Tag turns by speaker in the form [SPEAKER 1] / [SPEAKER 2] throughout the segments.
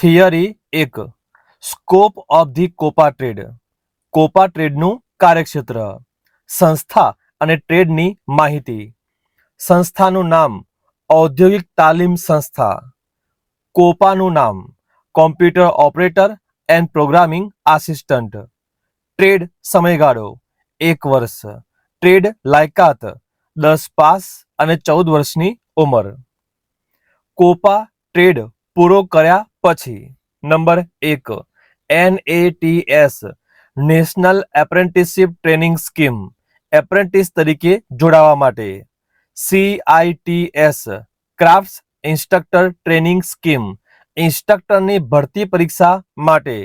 [SPEAKER 1] Theory એક. Scope of the COPA trade. COPA ટ્રેડનું કાર્યક્ષેત્ર. સંસ્થા અને ટ્રેડની માહિતી. સંસ્થાનું નામ ઔદ્યોગિક તાલીમ સંસ્થા. કોપાનું નામ computer operator and programming assistant. Trade સમયગાળો એક વર્ષ. ટ્રેડ લાયકાત દસ પાસ અને ચૌદ વર્ષની ઉંમર. કોપા ટ્રેડ પૂરો કર્યા પછી નંબર એક NATS national apprenticeship training scheme apprentice તરીકે જોડાવા માટે CITS crafts instructor training scheme ઇન્સ્ટ્રક્ટરની ભરતી પરીક્ષા માટે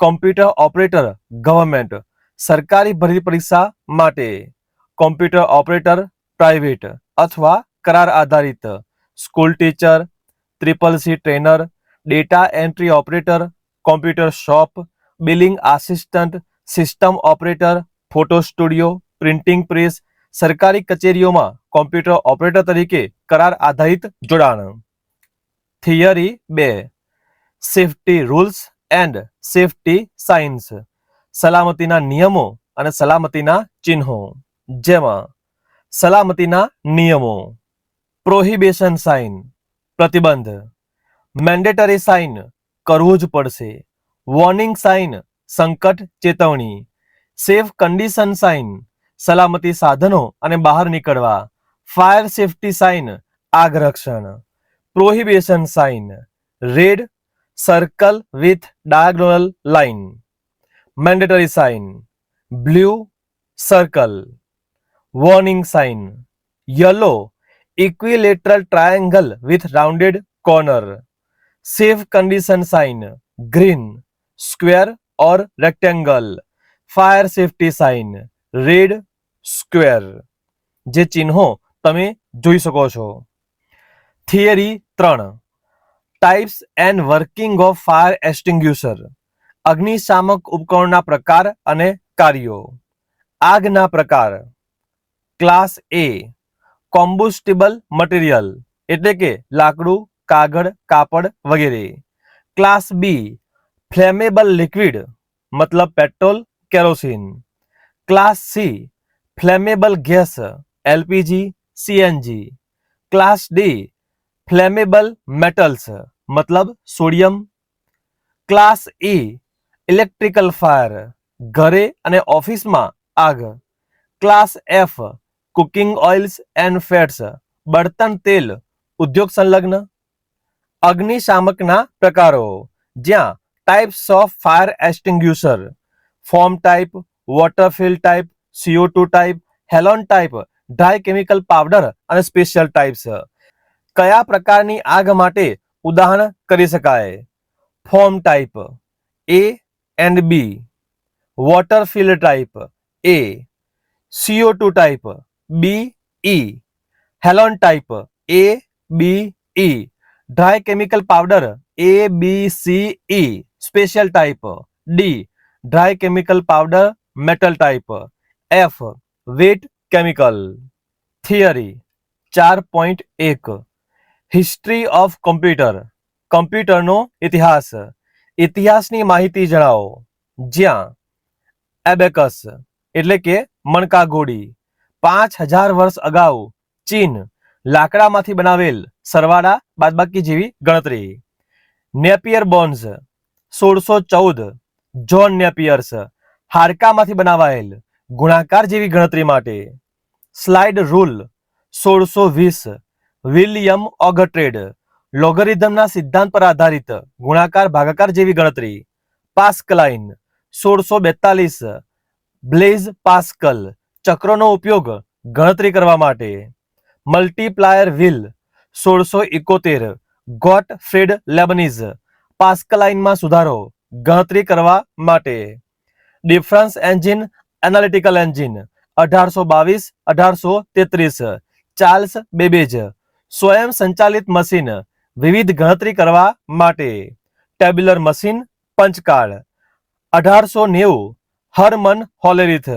[SPEAKER 1] કોમ્પ્યુટર ઓપરેટર ગવર્મેન્ટ સરકારી ભરતી પરીક્ષા માટે કોમ્પ્યુટર ઓપરેટર પ્રાઇવેટ અથવા કરાર આધારિત school teacher triple C trainer data entry operator, computer shop, billing assistant, system operator, photo studio, printing press, સરકારી કચેરીઓમાં કોમ્પ્યુટર ઓપરેટર તરીકે કરાર આધારિત જોડાણ. થિયરી બે. Safety rules and safety science સલામતીના નિયમો અને સલામતીના ચિહ્નો. જેમાં, સલામતીના નિયમો. Prohibition sign. પ્રતિબંધ. મેન્ડેટરી સાઇન કરવું જ પડશે. વોર્નિંગ સાઇન સંકટ, ચેતવણી. સેફ કન્ડિશન સાઇન સલામતી સાધનો અને બહાર નીકળવા. ફાયર સેફટી સાઇન આગ રક્ષણ prohibition sign red circle with diagonal line mandatory sign blue circle warning sign yellow equilateral triangle with rounded corner. Safe condition sign green square or rectangle fire safety sign red square જે ચિહ્નો તમે જોઈ શકો છો theory ત્રણ types and working of fire extinguisher અગ્નિશામક ઉપકરણના પ્રકાર અને કાર્યો આગના પ્રકાર ક્લાસ એ કોમ્બુસ્ટેબલ મટીરિયલ એટલે કે લાકડું કાગળ, કાપડ વગેરે. ક્લાસ બી ફ્લેમેબલ લિક્વિડ મતલબ petrol, kerosene. Class C flammable gas LPG, CNG. Class D flammable metals મતલબ sodium. Class E electrical fire ઘરે અને ઓફિસમાં આગ. Class F cooking oils and fats બળતણ તેલ, ઉદ્યોગ સંલગ્ન. અગ્નિશામકના પ્રકારો જ્યાં types of fire extinguisher foam type water fill type CO two type halon type dry chemical powder અને સ્પેશિયલ ટાઈપ્સ કયા પ્રકારની આગ માટે ઉદાહરણ કરી શકાય foam type A and B water fill type A CO two type B E halon type A B E dry chemical powder A B C E special type D dry chemical powder metal type F wet chemical theory ચાર point એક history of computer કમ્પ્યુટરનો ઇતિહાસ ઇતિહાસની માહિતી જણાવો જ્યાં abacus એટલે કે મણકા ઘોડી પાંચ હજાર વર્ષ અગાઉ ચીન લાકડામાંથી બનાવેલ સરવાળા બાદબાકી જેવી ગણતરી. નેપિયર બોન્સ સોળસો ચૌદ. જોન નેપિયર્સ હાડકામાંથી બનાવાયેલ ગુણાકાર જેવી ગણતરી માટે. સ્લાઇડ રૂલ સોળસો વીસ. વિલિયમ ઓગટ્રેડ લોગરિધમના સિદ્ધાંત પર આધારિત ગુણાકાર ભાગાકાર જેવી ગણતરી. પાસ્કલાઇન સોળસો બેતાલીસ. બ્લેઝ પાસ્કલ ચક્રનો ઉપયોગ ગણતરી કરવા માટે. મલ્ટીપ્લાયર વ્હીલ સોળસો એકોતેર. Got Fred Leibniz. પાસ્કલાઇનમાં સુધારો. ગણતરી કરવા માટે. Difference engine, analytical engine. અઢારસો બાવીસ, અઢારસો તેત્રીસ. Charles Babbage. સ્વયં સંચાલિત મશીન. વિવિધ ગણતરી કરવા માટે. ટેબ્યુલર મશીન, પંચકાળ. અઢારસો નેવું. હરમન હોલેરીથ.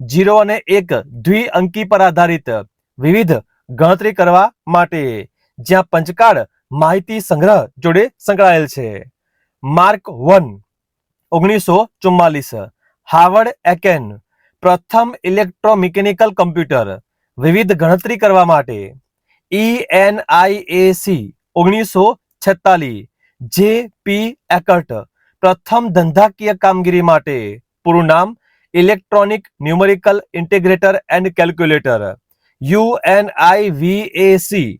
[SPEAKER 1] જીરો અને એક દ્વિઅંકી પર આધારિત. વિવિધ ગણતરી કરવા માટે. જ્યાં પંચકાળ માહિતી સંગ્રહ જોડે સંકળાયેલ છે. માર્ક વન, ઓગણીસો ચુમ્માલીસ. હાવર્ડ એકેન, પ્રથમ ઇલેક્ટ્રોમિકેનિકલ કમ્પ્યુટર, વિવિધ ગણતરી કરવા માટે. E N I A C ઓગણીસો છેતાલીસ. જે પી એકર્ટ પ્રથમ ધંધાકીય કામગીરી માટે. પૂરું નામ, electronic numerical integrator and calculator. U N I V A C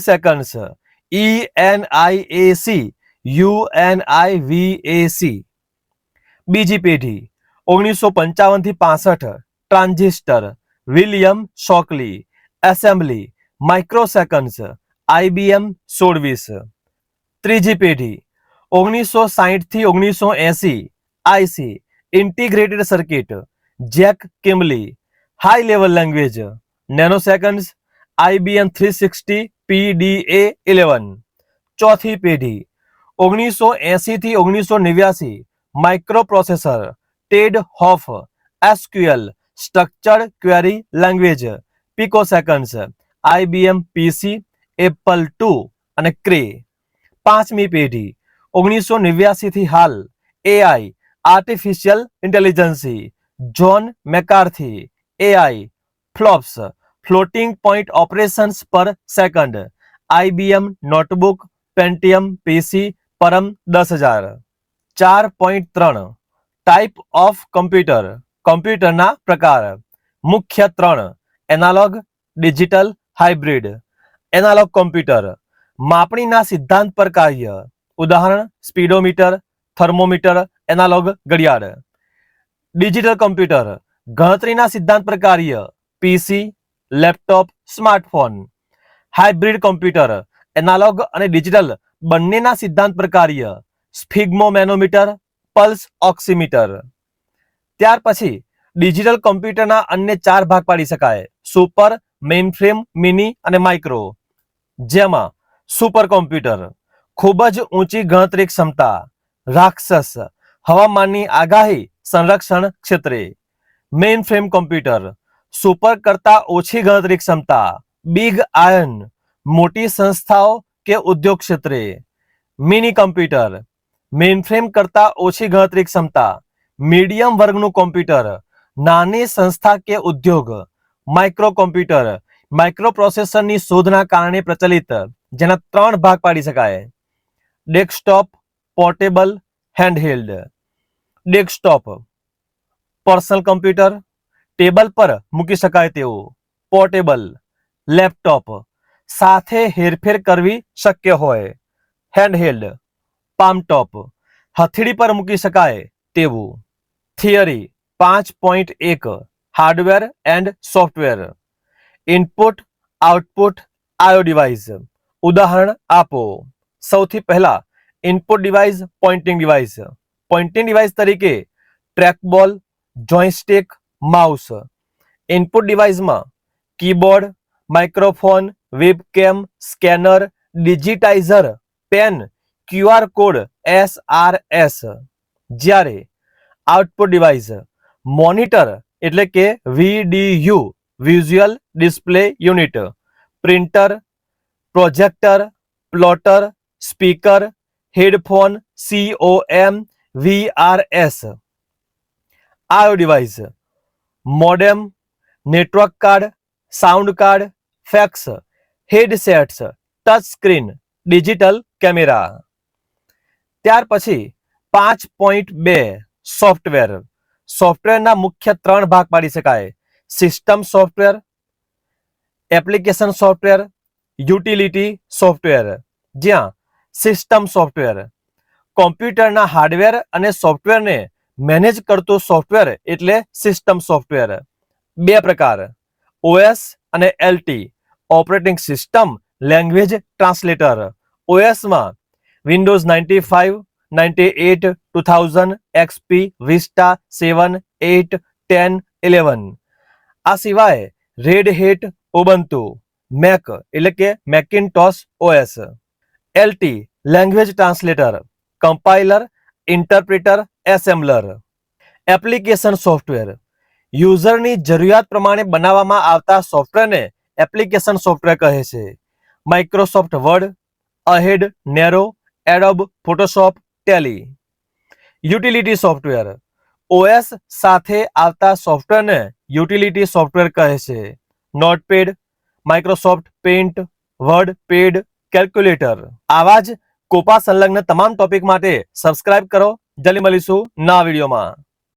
[SPEAKER 1] milliseconds E N I A C U N I V A C બીજી પેઢી ઓગણીસો પંચાવન થી પાસઠ transistor William Shockley assembly microseconds IBM સોળવીસ ત્રીજી પેઢી ઓગણીસો સાહીઠ થી ઓગણીસો એસી IC integrated circuit Jack કિમલી high level language nanoseconds IBM three sixty, PDA eleven. ચોથી પેઢી. ઓગણીસો એસી થી ઓગણીસો નેવ્યાસી microprocessor Ted Hoff, SQL, structured query language picoseconds IBM, PC, Apple two અને ક્રે. પાંચમી પેઢી. ઓગણીસો નેવ્યાસી થી હાલ AI, artificial intelligence, John McCarthy, AI, flops floating point operations per second IBM notebook Pentium PC Param દસ હજાર ચાર પોઈન્ટ ત્રણ ટાઈપ ઓફ કમ્પ્યુટર કમ્પ્યુટરના પ્રકાર મુખ્ય ત્રણ analog digital hybrid analog computer માપણીના સિદ્ધાંત પર કાર્ય ઉદાહરણ સ્પીડોમીટર થર્મોમીટર એનાલોગ ઘડિયાળ ડિજિટલ કમ્પ્યુટર ગણતરીના સિદ્ધાંત પર કાર્ય પીસી laptop, smartphone, hybrid computer, analog અને ડિજિટલ બંનેના સિદ્ધાંત પર કાર્ય સ્ફિગ્મોમેનોમીટર પલ્સ ઓક્સિમીટર. ત્યાર પછી ડિજિટલ કોમ્પ્યુટરના અન્ય ચાર ભાગ પાડી શકાય. સુપર, મેઇનફ્રેમ, મિની અને માઇક્રો. જેમાં સુપર કોમ્પ્યુટર, ખૂબ જ ઊંચી ગણતરી ક્ષમતા, રાક્ષસ, હવામાનની આગાહી, સંરક્ષણ ક્ષેત્રે. મેઇન ફ્રેમ કોમ્પ્યુટર સુપર કરતા ઓછી ગણતરી ક્ષમતા બિગ આયન મોટી સંસ્થાઓ કે ઉદ્યોગ ક્ષેત્રે મિની કમ્પ્યુટર મેઇન ફ્રેમ કરતા ઓછી ગણતરી ક્ષમતા મીડિયમ વર્ગનું કોમ્પ્યુટર નાની સંસ્થા કે ઉદ્યોગ માઇક્રો કોમ્પ્યુટર માઇક્રો પ્રોસેસરની શોધના કારણે પ્રચલિત જેના ત્રણ ભાગ પાડી શકાય desktop portable handheld desktop personal computer table પર મૂકી શકાય તેવું પોર્ટેબલ લેપટોપ સાથે હેરફેર કરવી શક્ય હોય હેન્ડહેલ્ડ પામટોપ હથેળી પર મૂકી શકાય તેવું થિયરી પાંચ પોઈન્ટ એક hardware and software input output IO device ઉદાહરણ આપો સૌથી પહેલા input device pointing device pointing device તરીકે trackball જોઈસ્ટિક mouse input ડિવાઇસમાં keyboard microphone webcam scanner digitiser pen QR code SRS જ્યારે આઉટપુટ ડિવાઇસ મોનિટર એટલે કે VDU visual display unit printer projector plotter speaker headphone COM VRS IO device modem, network card, sound card, fax, headsets, touch screen, digital camera. ત્યાર પછી પાંચ point બે, software. સોફ્ટવેરના મુખ્ય ત્રણ ભાગ પાડી શકાય. System software, application software, utility software. જ્યાં સિસ્ટમ સોફ્ટવેર. કોમ્પ્યુટરના હાર્ડવેર અને સોફ્ટવેરને મેનેજ કરતું સોફ્ટવેર એટલે સિસ્ટમ સોફ્ટવેર બે પ્રકાર ઓએસ અને LT operating system language translator ઓએસમાં Windows ninety five ninety eight two thousand XP Vista seven eight ten eleven આ સિવાય રેડ હેટ ઉબંતુ મેક એટલે કે Macintosh OS LT language translator compiler interpreter, assembler. Application software. યુઝરની જરૂરિયાત પ્રમાણે બનાવવામાં આવતા સોફ્ટવેરને application software કહે છે. Microsoft Word Ahead Nero Adobe Photoshop Tally utility software OS સાથે આવતા સોફ્ટવેરને યુટિલિટી સોફ્ટવેર કહે છે. Notepad Microsoft Paint WordPad calculator આવા જ કોપા સંલગ્ન તમામ ટોપિક માટે સબસ્ક્રાઇબ કરો. જલ્દી મળીશું નવા વિડીયોમાં.